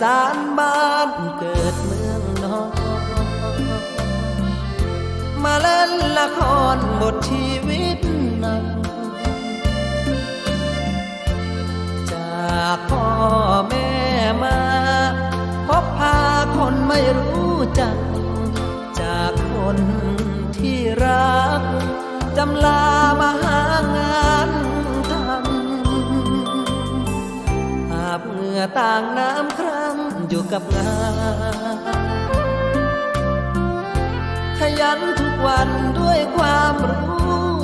สานบ้านเกิดเมืองนอนมาเล่นละครบทชีวิตหนัก จากพ่อแม่มาพบพาคนไม่รู้จัก จากคนที่รักจำลาาต่างน้ำครั้งอยู่กับงาน ขยันทุกวันด้วยความรู้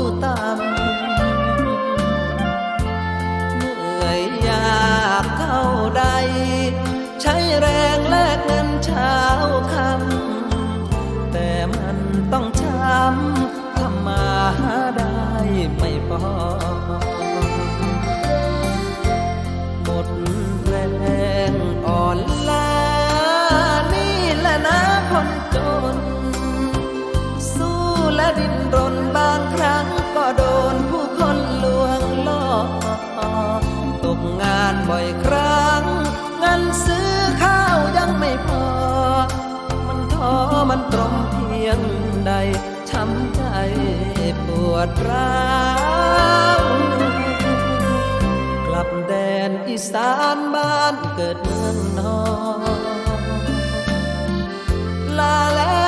านบ่อยครั้งเงินซื้อข้าวยังไม่พอ มันท้อมันตรมเพียงใดช้ำใจปวดร้าวกลับแดนอีสานบ้านเกิดเมืองนอนลาแล้ว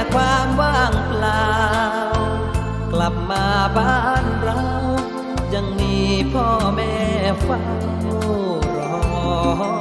ค่ความว่างเปล่า กลับมาบ้านเรา ยังมีพ่อแม่เฝ้ารอ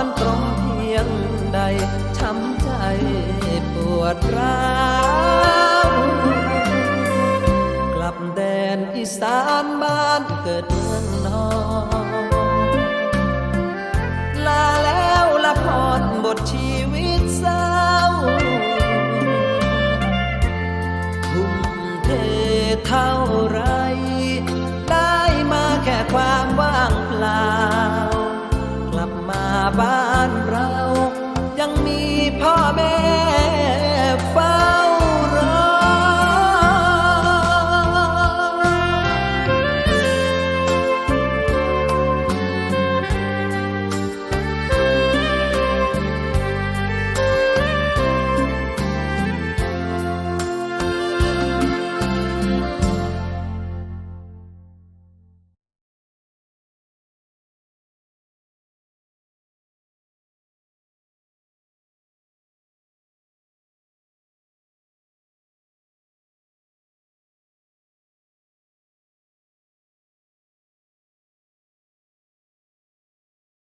มันตรมเพียงใด ช้ำใจปวดร้าวกลับแดนอีสานบ้านเกิดเมืองนอนลาแล้วละครบทชีวิตเศร้าทุ่มเทเท่าไร